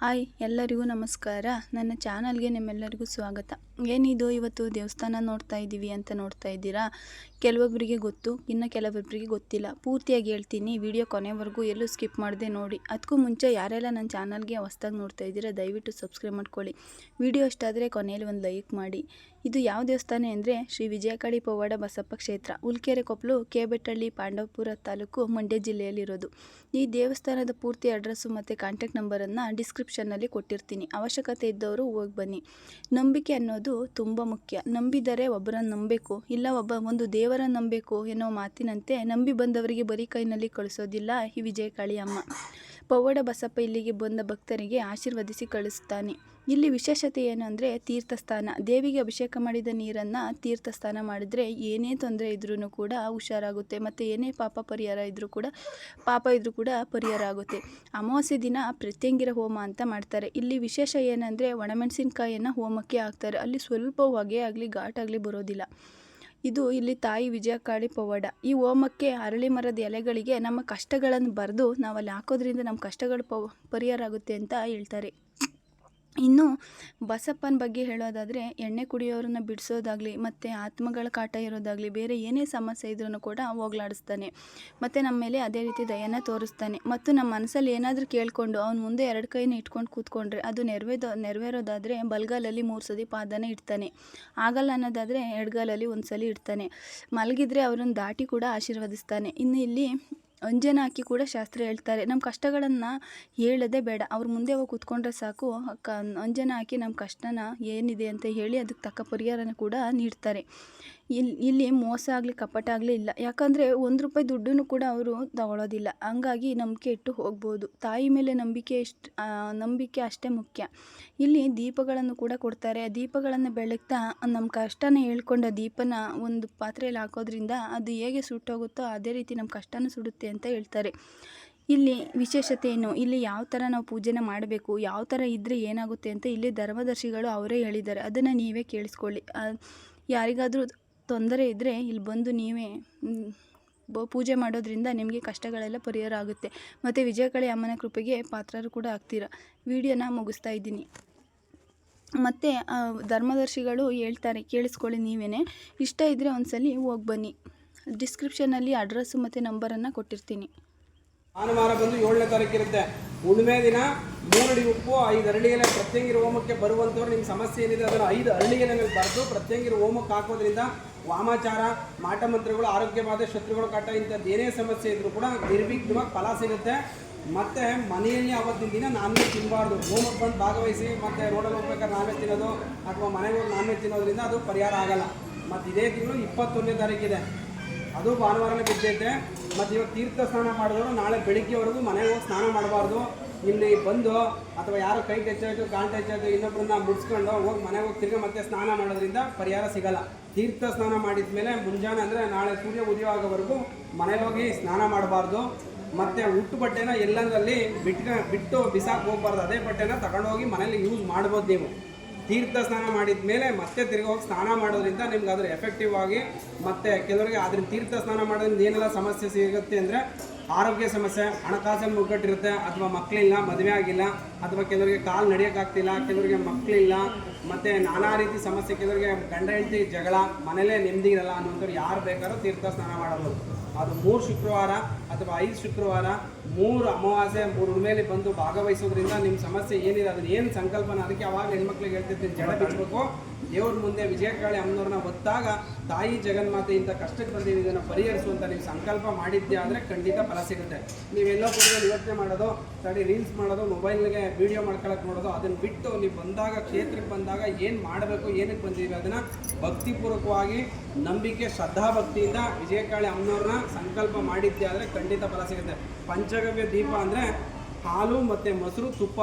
Hi, ಎಲ್ಲರಿಗೂ ನಮಸ್ಕಾರ. ನನ್ನ ಚಾನಲ್ಗೆ ನಿಮ್ಮೆಲ್ಲರಿಗೂ ಸ್ವಾಗತ. ಏನಿದು ಇವತ್ತು ದೇವಸ್ಥಾನ ನೋಡ್ತಾ ಇದ್ದೀವಿ ಅಂತ ನೋಡ್ತಾ ಇದ್ದೀರಾ? ಕೆಲವೊಬ್ಬರಿಗೆ ಗೊತ್ತು, ಇನ್ನು ಕೆಲವೊಬ್ಬರಿಗೆ ಗೊತ್ತಿಲ್ಲ. ಪೂರ್ತಿಯಾಗಿ ಹೇಳ್ತೀನಿ, ವಿಡಿಯೋ ಕೊನೆವರೆಗೂ ಎಲ್ಲೂ ಸ್ಕಿಪ್ ಮಾಡದೆ ನೋಡಿ. ಅದಕ್ಕೂ ಮುಂಚೆ ಯಾರೆಲ್ಲ ನನ್ನ ಚಾನಲ್ಗೆ ಹೊಸ್ದಾಗಿ ನೋಡ್ತಾ ಇದ್ದೀರಾ, ದಯವಿಟ್ಟು ಸಬ್ಸ್ಕ್ರೈಬ್ ಮಾಡ್ಕೊಳ್ಳಿ. ವಿಡಿಯೋ ಇಷ್ಟ ಆದರೆ ಕೊನೆಯಲ್ಲಿ ಒಂದು ಲೈಕ್ ಮಾಡಿ. ಇದು ಯಾವ ದೇವಸ್ಥಾನ ಅಂದರೆ ಶ್ರೀ ವಿಜಯಕಾಳಿ ಪವಾಡ ಬಸಪ್ಪ ಕ್ಷೇತ್ರ. ಉಲ್ಕೆರೆ ಕೊಪ್ಪಲು ಕೆಬೆಟ್ಟಳ್ಳಿ, ಪಾಂಡವಪುರ ತಾಲೂಕು, ಮಂಡ್ಯ ಜಿಲ್ಲೆಯಲ್ಲಿರೋದು. ಈ ದೇವಸ್ಥಾನದ ಪೂರ್ತಿ ಅಡ್ರೆಸ್ಸು ಮತ್ತು ಕಾಂಟ್ಯಾಕ್ಟ್ ನಂಬರನ್ನು ಡಿಸ್ಕ್ರಿಪ್ಷನ್ನಲ್ಲಿ ಕೊಟ್ಟಿರ್ತೀನಿ. ಅವಶ್ಯಕತೆ ಇದ್ದವರು ಹೋಗಿ ಬನ್ನಿ. ನಂಬಿಕೆ ಅನ್ನೋದು ತುಂಬ ಮುಖ್ಯ. ನಂಬಿದರೆ ಒಬ್ಬರನ್ನು ನಂಬಬೇಕು. ಇಲ್ಲ ಒಬ್ಬ ಒಂದು ದೇವರನ್ನು ನಂಬಬೇಕು ಎನ್ನೋ ಮಾತಿನಂತೆ ನಂಬಿ ಬಂದವರಿಗೆ ಬರೀ ಕೈನಲ್ಲಿ ಕಳಿಸೋದಿಲ್ಲ. ಈ ವಿಜಯ ಅಮ್ಮ ಪವಾಡ ಬಸಪ್ಪ ಇಲ್ಲಿಗೆ ಬಂದ ಭಕ್ತರಿಗೆ ಆಶೀರ್ವದಿಸಿ ಕಳಿಸ್ತಾನೆ. ಇಲ್ಲಿ ವಿಶೇಷತೆ ಏನು ಅಂದರೆ ತೀರ್ಥಸ್ಥಾನ. ದೇವಿಗೆ ಅಭಿಷೇಕ ಮಾಡಿದ ನೀರನ್ನು ತೀರ್ಥಸ್ಥಾನ ಮಾಡಿದರೆ ಏನೇ ತೊಂದರೆ ಇದ್ರೂ ಕೂಡ ಹುಷಾರಾಗುತ್ತೆ. ಮತ್ತು ಏನೇ ಪಾಪ ಪರಿಹಾರ ಇದ್ದರೂ ಕೂಡ, ಪಾಪ ಇದ್ದರೂ ಕೂಡ ಪರಿಹಾರ ಆಗುತ್ತೆ. ಅಮಾವಾಸ್ಯೆ ದಿನ ಪ್ರತ್ಯಂಗಿರ ಹೋಮ ಅಂತ ಮಾಡ್ತಾರೆ. ಇಲ್ಲಿ ವಿಶೇಷ ಏನಂದರೆ ಒಣಮೆಣಸಿನಕಾಯಿಯನ್ನು ಹೋಮಕ್ಕೆ ಹಾಕ್ತಾರೆ. ಅಲ್ಲಿ ಸ್ವಲ್ಪ ಹೊಗೆ ಆಗಲಿ ಘಾಟಾಗಲಿ ಬರೋದಿಲ್ಲ. ಇದು ಇಲ್ಲಿ ತಾಯಿ ವಿಜಯಕಾಳಿ ಪವಾಡ. ಈ ಹೋಮಕ್ಕೆ ಅರಳಿ ಮರದ ಎಲೆಗಳಿಗೆ ನಮ್ಮ ಕಷ್ಟಗಳನ್ನು ಬರೆದು ನಾವು ಅಲ್ಲಿ ಹಾಕೋದ್ರಿಂದ ನಮ್ಮ ಕಷ್ಟಗಳು ಪರಿಹಾರ ಆಗುತ್ತೆ ಅಂತ ಹೇಳ್ತಾರೆ. ಇನ್ನು ಬಸಪ್ಪನ ಬಗ್ಗೆ ಹೇಳೋದಾದರೆ, ಎಣ್ಣೆ ಕುಡಿಯೋರನ್ನ ಬಿಡಿಸೋದಾಗಲಿ, ಮತ್ತು ಆತ್ಮಗಳ ಕಾಟ ಇರೋದಾಗಲಿ, ಬೇರೆ ಏನೇ ಸಮಸ್ಯೆ ಇದ್ರೂ ಕೂಡ ಹೋಗ್ಲಾಡಿಸ್ತಾನೆ. ಮತ್ತು ನಮ್ಮ ಮೇಲೆ ಅದೇ ರೀತಿ ದಯನ ತೋರಿಸ್ತಾನೆ. ಮತ್ತು ನಮ್ಮ ಮನಸ್ಸಲ್ಲಿ ಏನಾದರೂ ಕೇಳಿಕೊಂಡು ಅವ್ನು ಮುಂದೆ ಎರಡು ಕೈನ ಇಟ್ಕೊಂಡು ಕೂತ್ಕೊಂಡ್ರೆ, ಅದು ನೆರವೇದೋ, ನೆರವೇರೋದಾದರೆ ಬಲ್ಗಾಲಲ್ಲಿ ಮೂರು ಸತಿ ಪಾದನ ಇಡ್ತಾನೆ. ಆಗಲ್ಲ ಅನ್ನೋದಾದರೆ ಎಡ್ಗಾಲಲ್ಲಿ ಒಂದು ಸಲ ಇಡ್ತಾನೆ. ಮಲಗಿದ್ರೆ ಅವ್ರನ್ನ ದಾಟಿ ಕೂಡ ಆಶೀರ್ವದಿಸ್ತಾನೆ. ಇನ್ನು ಇಲ್ಲಿ ಅಂಜನ ಹಾಕಿ ಕೂಡ ಶಾಸ್ತ್ರ ಹೇಳ್ತಾರೆ. ನಮ್ಮ ಕಷ್ಟಗಳನ್ನು ಹೇಳೋದೇ ಬೇಡ. ಅವ್ರ ಮುಂದೆ ಹೋಗಿ ಕೂತ್ಕೊಂಡ್ರೆ ಸಾಕು. ಕ, ಅಂಜನ ಹಾಕಿ ನಮ್ಮ ಕಷ್ಟನ ಏನಿದೆ ಅಂತ ಹೇಳಿ ಅದಕ್ಕೆ ತಕ್ಕ ಪರಿಹಾರನ ಕೂಡ ನೀಡ್ತಾರೆ. ಇಲ್ಲಿ ಇಲ್ಲಿ ಮೋಸ ಆಗಲಿ, ಕಪಟ ಆಗಲಿ ಇಲ್ಲ. ಯಾಕಂದರೆ ಒಂದು ರೂಪಾಯಿ ದುಡ್ಡನ್ನು ಕೂಡ ಅವರು ತಗೊಳ್ಳೋದಿಲ್ಲ ಹಂಗಾಗಿ ನಂಬಿಕೆ ಇಟ್ಟು ಹೋಗ್ಬೋದು. ತಾಯಿ ಮೇಲೆ ನಂಬಿಕೆ ಇಷ್ಟು ನಂಬಿಕೆ ಅಷ್ಟೇ ಮುಖ್ಯ. ಇಲ್ಲಿ ದೀಪಗಳನ್ನು ಕೂಡ ಕೊಡ್ತಾರೆ. ಆ ದೀಪಗಳನ್ನು ಬೆಳಗ್ತಾ ನಮ್ಮ ಕಷ್ಟನ ಹೇಳ್ಕೊಂಡು ದೀಪನ ಒಂದು ಪಾತ್ರೆಯಲ್ಲಿ ಹಾಕೋದ್ರಿಂದ ಅದು ಹೇಗೆ ಸುಟ್ಟೋಗುತ್ತೋ ಅದೇ ರೀತಿ ನಮ್ಮ ಕಷ್ಟನೂ ಸುಡುತ್ತೆ ಅಂತ ಹೇಳ್ತಾರೆ. ಇಲ್ಲಿ ವಿಶೇಷತೆ ಏನು? ಇಲ್ಲಿ ಯಾವ ಥರ ನಾವು ಪೂಜೆನ ಮಾಡಬೇಕು? ಯಾವ ಥರ ಇದ್ದರೆ ಏನಾಗುತ್ತೆ ಅಂತ ಇಲ್ಲಿ ಧರ್ಮದರ್ಶಿಗಳು ಅವರೇ ಹೇಳಿದ್ದಾರೆ. ಅದನ್ನು ನೀವೇ ಕೇಳಿಸ್ಕೊಳ್ಳಿ. ಯಾರಿಗಾದರೂ ತೊಂದರೆ ಇದ್ದರೆ ಇಲ್ಲಿ ಬಂದು ನೀವೇ ಪೂಜೆ ಮಾಡೋದ್ರಿಂದ ನಿಮಗೆ ಕಷ್ಟಗಳೆಲ್ಲ ಪರಿಹಾರ ಆಗುತ್ತೆ. ಮತ್ತು ವಿಜಯಕಳಿ ಅಮ್ಮನ ಕೃಪೆಗೆ ಪಾತ್ರರು ಕೂಡ ಆಗ್ತೀರ? ವಿಡಿಯೋನ ಮುಗಿಸ್ತಾ ಇದ್ದೀನಿ. ಮತ್ತು ಧರ್ಮದರ್ಶಿಗಳು ಹೇಳ್ತಾರೆ, ಕೇಳಿಸ್ಕೊಳ್ಳಿ ನೀವೇ ಇಷ್ಟ ಇದ್ದರೆ ಒಂದ್ಸಲಿ ಹೋಗಿ ಬನ್ನಿ. ಡಿಸ್ಕ್ರಿಪ್ಷನಲ್ಲಿ ಅಡ್ರೆಸ್ಸು ಮತ್ತು ನಂಬರನ್ನು ಕೊಟ್ಟಿರ್ತೀನಿ. ಭಾನುವಾರ ಬಂದು ಏಳನೇ ತಾರೀಕು ಇರುತ್ತೆ. ಹುಣ್ಣಿಮೆ ದಿನ ಮೂರಡಿ ಉಪ್ಪು, ಐದು ಅರಳಿ ಎಲೆ ಪ್ರತ್ಯಂಗಿರ ಹೋಮಕ್ಕೆ ಬರುವಂಥವ್ರು ನಿಮ್ಮ ಸಮಸ್ಯೆ ಏನಿದೆ, ಅದನ್ನು ಐದು ಅರಳಿ ಎಲೆ ಮೇಲೆ ಬರೆದು ಪ್ರತ್ಯಂಗಿರ ಹೋಮಕ್ಕೆ ಹಾಕೋದ್ರಿಂದ ವಾಮಾಚಾರ ಮಾಟ ಮಂತ್ರಗಳು ಆರೋಗ್ಯವಾದ ಶತ್ರುಗಳು ಕಾಟ, ಇಂಥದ್ದು ಏನೇ ಸಮಸ್ಯೆ ಇದ್ದರೂ ಕೂಡ ನಿರ್ವಿಘ್ನವಾಗಿ ಫಲ ಸಿಗುತ್ತೆ. ಮತ್ತು ಮನೆಯಲ್ಲಿ ಅವತ್ತಿನ ದಿನ ನಾನ್ ವೆಜ್ ತಿನ್ನಬಾರ್ದು ಹೋಮಕ್ಕೆ ಬಂದು ಭಾಗವಹಿಸಿ, ಮತ್ತು ರೋಡಲ್ಲಿ ಹೋಗ್ಬೇಕಾದ್ರೆ ನಾನ್ ತಿನ್ನೋದು, ಅಥವಾ ಮನೆಗೆ ಹೋಗಿ ನಾನ್ ತಿನ್ನೋದ್ರಿಂದ ಅದು ಪರಿಹಾರ ಆಗಲ್ಲ. ಮತ್ತು ಇದೇ ತಿಂಗಳು ಇಪ್ಪತ್ತೊಂದನೇ ತಾರೀಕಿದೆ. ಅದು ಭಾನುವಾರನೇ ಬಿದ್ದೈತೆ. ಮತ್ತು ಇವಾಗ ತೀರ್ಥ ಸ್ನಾನ ಮಾಡಿದವರು ನಾಳೆ ಬೆಳಿಗ್ಗೆವರೆಗೂ ಮನೆಗೆ ಹೋಗಿ ಸ್ನಾನ ಮಾಡಬಾರ್ದು. ಇಲ್ಲಿ ಬಂದು ಅಥವಾ ಯಾರೋ ಕೈ ತೆಚ್ಚೋದು, ಕಾಲು ಟೆಚ್ಚಾಯ್ತು ಇನ್ನೊಬ್ಬರನ್ನ ಮುಡ್ಸ್ಕೊಂಡು ಹೋಗಿ ಮನೆಗೆ ಹೋಗಿ ತಿರ್ಗಿ ಮತ್ತೆ ಸ್ನಾನ ಮಾಡೋದ್ರಿಂದ ಪರಿಹಾರ ಸಿಗಲ್ಲ. ತೀರ್ಥ ಸ್ನಾನ ಮಾಡಿದ ಮೇಲೆ ಮುಂಜಾನೆ ಅಂದರೆ ನಾಳೆ ಸೂರ್ಯ ಉದಯವಾಗೋವರೆಗೂ ಮನೆಗೆ ಹೋಗಿ ಸ್ನಾನ ಮಾಡಬಾರ್ದು. ಮತ್ತು ಹುಟ್ಟು ಬಟ್ಟೆನ ಎಲ್ಲಂದ್ರಲ್ಲಿ ಬಿಟ್ಕ, ಬಿಟ್ಟು ಬಿಸಾಕ್ ಹೋಗ್ಬಾರ್ದು. ಅದೇ ಬಟ್ಟೆನ ತಗೊಂಡೋಗಿ ಮನೇಲಿ ಯೂಸ್ ಮಾಡ್ಬೋದು ನೀವು. ತೀರ್ಥ ಸ್ನಾನ ಮಾಡಿದ ಮೇಲೆ ಮತ್ತೆ ತಿರ್ಗಿ ಹೋಗಿ ಸ್ನಾನ ಮಾಡೋದ್ರಿಂದ ನಿಮ್ಗೆ ಅದ್ರ ಎಫೆಕ್ಟಿವ್ ಆಗಿ ಮತ್ತು ಕೆಲವರಿಗೆ ಅದ್ರಿಂದ ತೀರ್ಥ ಸ್ನಾನ ಮಾಡೋದ್ರಿಂದ ಏನೆಲ್ಲ ಸಮಸ್ಯೆ ಸಿಗುತ್ತೆ ಅಂದರೆ ಆರೋಗ್ಯ ಸಮಸ್ಯೆ, ಹಣಕಾಸಿನ ಮುಗ್ಗಟ್ಟಿರುತ್ತೆ ಅಥವಾ ಮಕ್ಕಳಿಲ್ಲ, ಮದುವೆ ಆಗಿಲ್ಲ ಅಥವಾ ಕೆಲವರಿಗೆ ಕಾಲು ನಡೆಯೋಕ್ಕಾಗ್ತಿಲ್ಲ, ಕೆಲವರಿಗೆ ಮಕ್ಕಳಿಲ್ಲ, ಮತ್ತು ನಾನಾ ರೀತಿ ಸಮಸ್ಯೆ, ಕೆಲವರಿಗೆ ಗಂಡ, ಹೆಂಡತಿ ಜಗಳ, ಮನೇಲೇ ನೆಮ್ಮದಿ ಇರಲ್ಲ ಅನ್ನೋಂಥವ್ರು ಯಾರು ಬೇಕಾದ್ರೂ ತೀರ್ಥ ಸ್ನಾನ ಮಾಡಬಹುದು. ಅದು ಮೂರು ಶುಕ್ರವಾರ ಅಥವಾ ಐದು ಶುಕ್ರವಾರ, ಮೂರು ಅಮಾವಾಸ್ಯೆ, ಮೂರು ಮೇಲೆ ಬಂದು ಭಾಗವಹಿಸೋದ್ರಿಂದ ನಿಮ್ಮ ಸಮಸ್ಯೆ ಏನಿದೆ, ಅದನ್ನ ಏನು ಸಂಕಲ್ಪನ, ಅದಕ್ಕೆ ಅವಾಗ ಹೆಣ್ಮಕ್ಳಿಗೆ ಹೇಳ್ತಿರ್ತೀನಿ, ಜಡ ಬಿಚ್ಚಬೇಕು ದೇವ್ರ ಮುಂದೆ ವಿಜಯಕಾಳಿ ಅಮ್ಮನವ್ರನ್ನ ಹೊತ್ತಾಗ ತಾಯಿ ಜಗನ್ಮಾತೆ ಇಂಥ ಕಷ್ಟಕ್ಕೆ ಬಂದಿದೆ ಇದನ್ನು ಪರಿಹರಿಸುವಂತ ನೀವು ಸಂಕಲ್ಪ ಮಾಡಿದ್ದೆ ಅಂದರೆ ಖಂಡಿತ ಫಲ ಸಿಗುತ್ತೆ. ನೀವೆಲ್ಲೋ ಕೂಡ ಯೋಚನೆ ಮಾಡೋದು, ತಡಿ ರೀಲ್ಸ್ ಮಾಡೋದು, ಮೊಬೈಲ್ಗೆ ವೀಡಿಯೋ ಮಾಡ್ಕೊಳಕ್ಕೆ ನೋಡೋದು, ಅದನ್ನು ಬಿಟ್ಟು ನೀವು ಬಂದಾಗ, ಕ್ಷೇತ್ರಕ್ಕೆ ಬಂದಾಗ ಏನು ಮಾಡಬೇಕು, ಏನಕ್ಕೆ ಬಂದಿದ್ದೀವಿ ಅದನ್ನು ಭಕ್ತಿಪೂರ್ವಕವಾಗಿ, ನಂಬಿಕೆ, ಶ್ರದ್ಧಾಭಕ್ತಿಯಿಂದ ವಿಜಯಕಾಳಿ ಅಮ್ಮನವ್ರನ್ನ ಸಂಕಲ್ಪ ಮಾಡಿದ್ದೆ ಆದರೆ ಖಂಡಿತ ಫಲ ಸಿಗುತ್ತೆ. ಪಂಚಗವ್ಯ ದೀಪ ಅಂದರೆ ಹಾಲು ಮತ್ತು ಮೊಸರು ತುಪ್ಪ.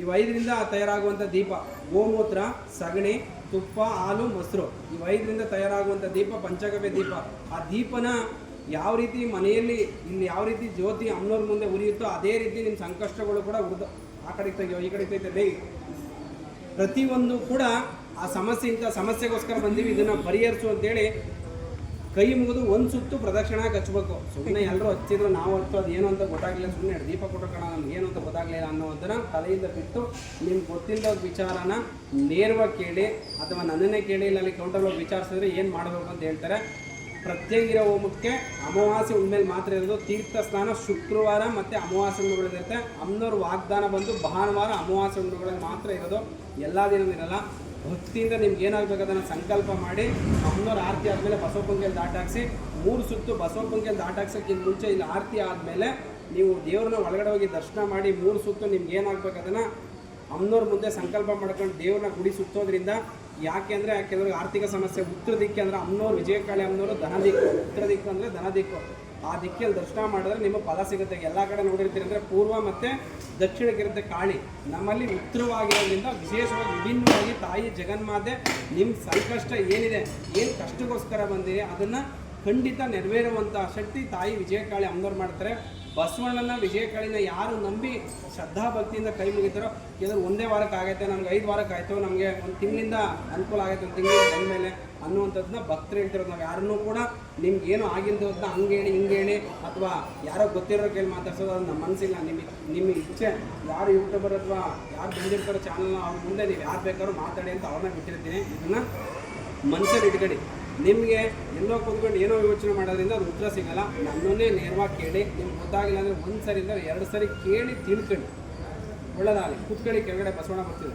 ಇವು ಐದರಿಂದ ತಯಾರಾಗುವಂಥ ದೀಪ, ಗೋಮೂತ್ರ, ಸಗಣಿ, ತುಪ್ಪ, ಹಾಲು, ಮೊಸರು. ಈ ಐದರಿಂದ ತಯಾರಾಗುವಂಥ ದೀಪ, ಪಂಚಗವ್ಯ ದೀಪ. ಆ ದೀಪನ ಯಾವ ರೀತಿ ಮನೆಯಲ್ಲಿ ಇಲ್ಲಿ ಯಾವ ರೀತಿ ಜ್ಯೋತಿ ಅಮ್ಮನವ್ರ ಮುಂದೆ ಉರಿಯುತ್ತೋ ಅದೇ ರೀತಿ ನಿಮ್ಮ ಸಂಕಷ್ಟಗಳು ಕೂಡ ಉರಿದು ಆ ಕಡೆಗೆ ತೆಗಿಯೋ, ಈ ಕಡೆಗೆ ಬೇಗ ಪ್ರತಿಯೊಂದು ಕೂಡ ಆ ಸಮಸ್ಯೆ ಇಂಥ ಸಮಸ್ಯೆಗೋಸ್ಕರ ಬಂದೀವಿ. ಇದನ್ನು ಪರಿಹರಿಸು ಅಂತೇಳಿ ಕೈ ಮುಗಿದು ಒಂದು ಸುತ್ತು ಪ್ರದಕ್ಷಿಣೆ ಹಚ್ಚಬೇಕು ಸುಮ್ಮನೆ ಎಲ್ಲರೂ ಹಚ್ಚಿದ್ರು, ನಾವು ಹಚ್ಚೋದು ಏನು ಅಂತ ಗೊತ್ತಾಗಲಿಲ್ಲ. ಸುಮ್ಮನೆ ದೀಪ ಕೊಟ್ಟು ಕಣ, ನಮ್ಗೆ ಏನು ಅಂತ ಗೊತ್ತಾಗ್ಲಿಲ್ಲ ಅನ್ನೋದನ್ನ ತಲೆಯಿಂದ ಬಿಟ್ಟು ನಿಮ್ಗೆ ಗೊತ್ತಿಲ್ಲದ ವಿಚಾರನ ನೇರವಾಗಿ ಕೇಳಿ ಅಥವಾ ನನ್ನನ್ನೇ ಕೇಳಿ ಇಲ್ಲ, ಅಲ್ಲಿ ಕೌಂಟರ್ ಹೋಗಿ ವಿಚಾರಿಸಿದ್ರೆ ಏನು ಮಾಡಬೇಕು ಅಂತ ಹೇಳ್ತಾರೆ. ಪ್ರತ್ಯಂಗಿರ ಹೋಮಕ್ಕೆ ಅಮಾವಾಸ್ಯೆ ಉಂಡ್ಮೇಲೆ ಮಾತ್ರ ಇರೋದು. ತೀರ್ಥ ಸ್ನಾನ ಶುಕ್ರವಾರ ಮತ್ತು ಅಮಾವಾಸ್ಯೆ ಹುಣ್ಣುಗಳಿರುತ್ತೆ ಅಮ್ಮನವ್ರ ವಾಗ್ದಾನ ಬಂದು ಭಾನುವಾರ ಅಮಾವಾಸ್ಯೆ ಹುಣ್ಣುಗಳಲ್ಲಿ ಮಾತ್ರ ಇರೋದು. ಎಲ್ಲ ದಿನ ಇರಲ್ಲ. ಭಕ್ತಿಯಿಂದ ನಿಮ್ಗೆ ಏನಾಗಬೇಕು ಅದನ್ನು ಸಂಕಲ್ಪ ಮಾಡಿ, ಅಮ್ಮನವ್ರ ಆರತಿ ಆದಮೇಲೆ ಬಸವ ಹಾಕ್ಸಿ ಮೂರು ಸುತ್ತು ಬಸವ ಹಾಕ್ಸೋಕ್ಕಿಂತ ಮುಂಚೆ ಇಲ್ಲಿ ಆರತಿ ಆದಮೇಲೆ ನೀವು ದೇವ್ರನ್ನ ಒಳಗಡೆ ಹೋಗಿ ದರ್ಶನ ಮಾಡಿ ಮೂರು ಸುತ್ತು ನಿಮ್ಗೆ ಏನಾಗಬೇಕು ಅದನ್ನು ಅಮ್ಮನವ್ರ ಮುಂದೆ ಸಂಕಲ್ಪ ಮಾಡ್ಕೊಂಡು ದೇವ್ರನ್ನ ಗುಡಿ ಸುತ್ತೋದ್ರಿಂದ ಯಾಕೆ ಅಂದರೆ ಕೆಲವ್ರಿಗೆ ಆರ್ಥಿಕ ಸಮಸ್ಯೆ ಉತ್ತರ ದಿಕ್ಕೆ ಅಂದರೆ ಅಮ್ಮನವ್ರು ವಿಜಯಕಾಳಿ ಅಮ್ಮನವರು ಧನ ದಿಕ್ಕು ಉತ್ತರ ದಿಕ್ಕು ಅಂದರೆ ಧನ ದಿಕ್ಕು ಆ ದಿಕ್ಕಿಯಲ್ಲಿ ದರ್ಶನ ಮಾಡಿದ್ರೆ ನಿಮಗೆ ಫಲ ಸಿಗುತ್ತೆ. ಎಲ್ಲ ಕಡೆ ನೋಡಿರ್ತೀರಿ ಅಂದರೆ ಪೂರ್ವ ಮತ್ತು ದಕ್ಷಿಣಕ್ಕಿರುತ್ತೆ ಕಾಳಿ ನಮ್ಮಲ್ಲಿ ಉತ್ತರವಾಗಿರೋದ್ರಿಂದ ವಿಶೇಷವಾಗಿ ವಿಭಿನ್ನವಾಗಿ ತಾಯಿ ಜಗನ್ಮಾತೆ ನಿಮ್ಮ ಸಂಕಷ್ಟ ಏನಿದೆ, ಏನು ಕಷ್ಟಕ್ಕೋಸ್ಕರ ಬಂದಿದೆ ಅದನ್ನು ಖಂಡಿತ ನೆರವೇರುವಂಥ ಶಕ್ತಿ ತಾಯಿ ವಿಜಯಕಾಳಿ ಅಮ್ಮವ್ರು ಮಾಡ್ತಾರೆ. ಬಸವಣ್ಣನ ವಿಜಯಕಾಳಿನ ಯಾರು ನಂಬಿ ಶ್ರದ್ಧಾ ಭಕ್ತಿಯಿಂದ ಕೈ ಮುಗಿತಾರೋ ಕೆಲವರು ಒಂದೇ ವಾರಕ್ಕೆ ಆಗೈತೆ, ನಮ್ಗೆ ಐದು ವಾರಕ್ಕೆ ಆಯಿತು, ನಮಗೆ ಒಂದು ತಿಂಗಳಿಂದ ಅನುಕೂಲ ಆಗೈತೆ, ಒಂದು ತಿಂಗಳಿಂದ ಬಂದಮೇಲೆ ಅನ್ನುವಂಥದ್ದನ್ನ ಭಕ್ತರು ಹೇಳ್ತಿರೋದು. ನಾವು ಯಾರನ್ನೂ ಕೂಡ ನಿಮ್ಗೆ ಏನು ಅಂತ ಹಂಗೆ ಹೇಳಿ, ಹಿಂಗೆ ಹೇಳಿ, ಅಥವಾ ಯಾರೋ ಗೊತ್ತಿರೋ ಕೇಳಿ ಮಾತಾಡ್ಸೋದು ಅದು ನಮ್ಮ ಮನಸ್ಸಿಲ್ಲ ನಿಮ್ಮ ನಿಮ್ಮ ಇಚ್ಛೆ, ಯಾರು ಯೂಟ್ಯೂಬರ್ ಅಥವಾ ಯಾರು ಬಂದಿರ್ತಾರೋ ಚಾನಲ್ನ ಅವ್ರ ಮುಂದೆ ನೀವು ಯಾರು ಬೇಕಾದ್ರೂ ಮಾತಾಡಿ ಅಂತ ಅವ್ರನ್ನ ಬಿಟ್ಟಿರ್ತೀನಿ. ಇದನ್ನು ಮನಸ್ಸಲ್ಲಿ ಇಟ್ಕೊಳ್ಳಿ. ನಿಮಗೆ ಎಲ್ಲೋ ಕೂತ್ಕೊಂಡು ಏನೋ ಯೋಚನೆ ಮಾಡೋದ್ರಿಂದ ಅದು ಉತ್ತರ ಸಿಗಲ್ಲ. ನನ್ನನ್ನೇ ನೇರವಾಗಿ ಕೇಳಿ, ನಿಮ್ಗೆ ಗೊತ್ತಾಗಿಲ್ಲ ಅಂದರೆ ಒಂದು ಸರಿ ಇಲ್ಲ, ಎರಡು ಸರಿ ಕೇಳಿ ತಿಳ್ಕೊಳ್ಳಿ. ಒಳ್ಳೆದಾಗಲಿ. ಕೂತ್ಕೊಳ್ಳಿ, ಕೆಳಗಡೆ ಬಸವಣ್ಣ ಬರ್ತೀವಿ